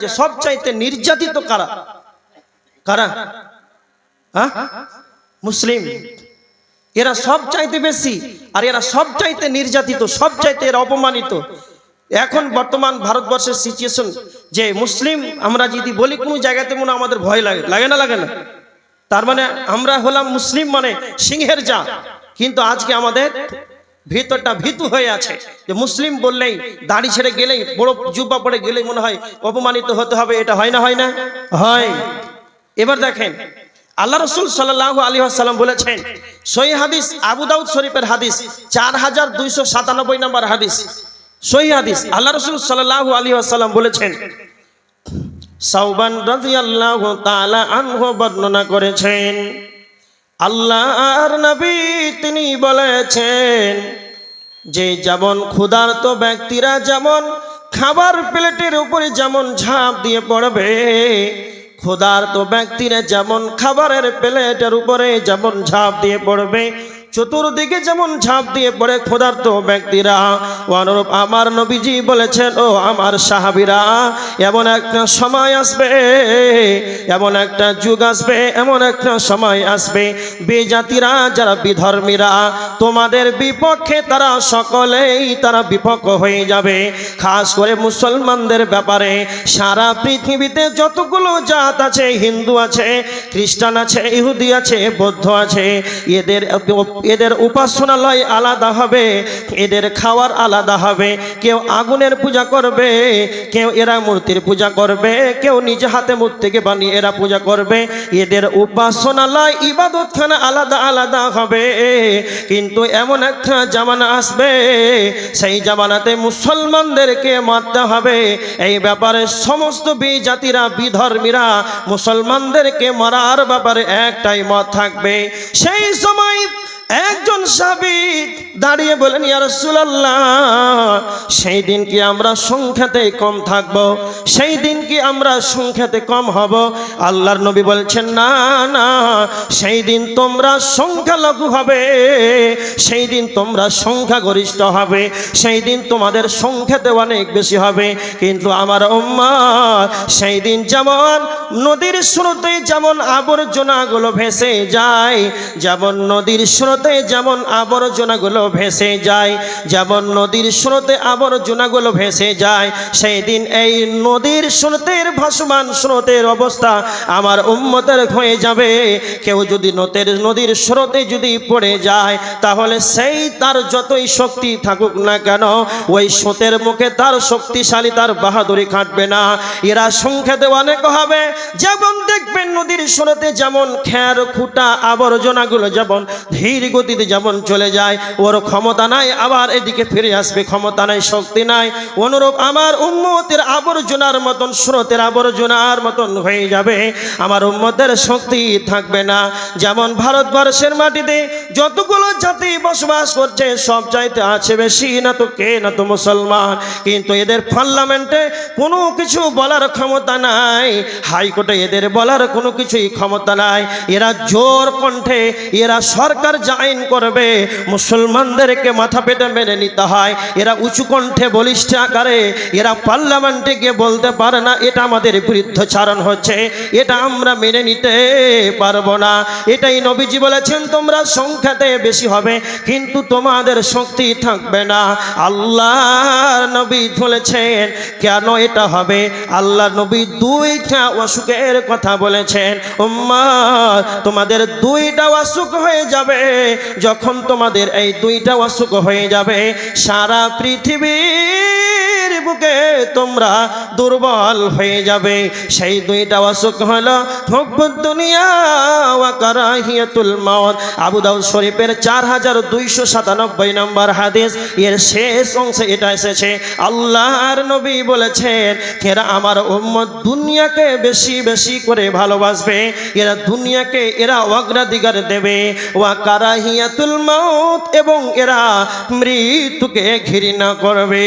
যে সবচাইতে নির্যাতিত কারা? কারা? হ্যাঁ? মুসলিম। এরা সব চাইতে বেশি, আর এরা সব চাইতে নির্যাতিত সব চাইতে এরা অপমানিত। এখন বর্তমান ভারতবর্ষের সিচুয়েশন যে মুসলিম, আমরা যদি বলি কোনো জায়গাতে মনে আমাদের ভয় লাগে। লাগে না লাগে না? তার মানে আমরা হলাম মুসলিম মানে সিংহের যা কিন্তু আজকে আমাদের ভিতরটা ভীতু হয়ে আছে। যে মুসলিম বললেই, দাড়ি ছেড়ে গেলেই, বড় জুব্বা পড়ে গেলেই মনে হয় অপমানিত হতে হবে, এটা হয় না হয় না? হয়। এবার দেখেন, আল্লাহ রসুল সাল্লাহ আলী আসাল্লাম বলেছেন, সহি হাদিস আবু দাউদ শরীফের হাদিস, চার হাজার দুইশো সাতানব্বই নম্বর হাদিস। সহি হাদিস আল্লাহ রসুল সাল্লাহ আলী আসাল্লাম বলেছেন সাউবান রাদিয়াল্লাহু তাআলা আনহু বর্ণনা করেছেন আল্লাহর নবী তিনি বলেছেন, যে যেমন ক্ষুধার্ত ব্যক্তিরা যেমন খাবার প্লেটের উপরে যেমন ঝাঁপ দিয়ে পড়বে, ক্ষুধার্ত ব্যক্তিরা যেমন খাবারের প্লেটের উপরে যেমন ঝাঁপ দিয়ে পড়বে চতুর্দিকে যেমন ঝাঁপ দিয়ে পড়ে ক্ষুধার্ত ব্যক্তিরা, অনুরূপ আমার নবীজি বলেছেন, ও আমার সাহাবিরা, এমন একটা সময় আসবে, এমন একটা যুগ আসবে, এমন একটা সময় আসবে, বেজাতিরা যারা বিধর্মীরা, তোমাদের বিপক্ষে তারা সকলেই তারা বিপক্ষ হয়ে যাবে। খাস করে মুসলমানদের ব্যাপারে, সারা পৃথিবীতে যতগুলো জাত আছে, হিন্দু আছে, খ্রিস্টান আছে, ইহুদি আছে, বৌদ্ধ আছে, এদের এদের উপাসনালয় আলাদা হবে, এদের খাওয়ার আলাদা হবে। কেউ আগুনের পূজা করবে, কেউ এরা মূর্তির পূজা করবে, কেউ নিজে হাতে মূর্তিকে বানিয়ে এরা পূজা করবে। এদের উপাসনালয়, ইবাদতখানা আলাদা আলাদা হবে। কিন্তু এমন একটা জামানা আসবে, সেই জামানাতে মুসলমানদেরকে মারতে হবে। এই ব্যাপারে সমস্ত বিজাতিরা, বিধর্মীরা মুসলমানদেরকে মারার ব্যাপারে একটাই মত থাকবে। সেই সময় একজন সাবিত দাঁড়িয়ে বলেন সেই দিন কি আমরা সংখ্যাতে কম থাকব? সেই দিন কি আমরা সংখ্যাতে কম হব? আল্লাহর নবী বলছেন, না না, সেই দিন তোমরা সংখ্যালঘু হবে, সেই দিন তোমরা সংখ্যাগরিষ্ঠ হবে, সেই দিন তোমাদের সংখ্যাতে অনেক বেশি হবে। কিন্তু আমার উম্মা সেই দিন যেমন নদীর স্রোতে যেমন আবর্জনাগুলো ভেসে যায়, যেমন নদীর স্রোতে যেমন আবর্জনাগুলো ভেসে যায়, যেমন নদীর স্রোতে আবর্জনাগুলো ভেসে যায় সেই দিন এই নদীর স্রোতের ভাসমান স্রোতের অবস্থা আমার উম্মতের হয়ে যাবে। কেউ যদি নতের নদীর স্রোতে যদি পড়ে যায়, তাহলে সেই তার যতই শক্তি থাকুক না কেন, ওই স্রোতের মুখে তার শক্তিশালী, তার বাহাদুরি খাটবে না। এরা সংখ্যাতে অনেক হবে। যেমন দেখবেন নদীর স্রোতে যেমন খ্যার খুঁটা, আবর্জনাগুলো যেমন ধীর গতিতে যেমন চলে যায়, ওর ক্ষমতা নাই, আবার এদিকে ফিরে আসবে, ক্ষমতা নাই, শক্তি নাই। অনুরূপ আমার উম্মতের আবর্জনার মতন, স্রোতের আবর্জনার মতন হয়ে যাবে। আমার উম্মতের শক্তি থাকবে না। যেমন ভারতবর্ষের মাটিতে যতগুলো জাতি বসবাস করছে, সব চাইতে আছে বেশি না তো কে না তো মুসলমান। কিন্তু এদের পার্লামেন্টে কোনো কিছু বলার ক্ষমতা নাই। হাইকোর্টে এদের বলার কোনো কিছুই ক্ষমতা নাই। এরা জোর কণ্ঠে, এরা সরকার যা আইন করবে, মুসলমানদেরকে মাথা পেটে মেনে নিতে হয়। এরা উঁচু কণ্ঠে বলিষ্ঠ আকারে, এরা পার্লামেন্টে গিয়ে বলতে পারে না, এটা আমাদের বিরুদ্ধচারণ হচ্ছে। এটা আমরা মেনে নিতে পারব না। এটাই নবীজি বলেছেন, তোমরা সংখ্যাতে বেশি হবে, কিন্তু তোমাদের শক্তি থাকবে না। আল্লাহ নবী বলেছেন, কেন এটা হবে? আল্লাহ নবী দুইটা অসুখের কথা বলেছেন। উম্মা তোমাদের দুইটা অসুখ হয়ে যাবে। যখন তোমাদের এই দুইটা অসুখ হয়ে যাবে সারা পৃথিবীর বুকে তোমরা দুর্বল হয়ে যাবে। সেই দুইটা অসুখ হলো দাউদ শরীফের চার হাজার দুইশো সাতানব্বই নম্বর হাদিস। এর শেষ অংশে এটা এসেছে, আল্লাহর নবী বলেছেন, এরা আমার উম্মত দুনিয়াকে বেশি বেশি করে ভালোবাসবে। এরা দুনিয়াকে এরা অগ্রাধিকার দেবে। ওয়া কারাহিয়াতুল মাউত এবং এরা মৃত্যুকে ঘৃণা করবে।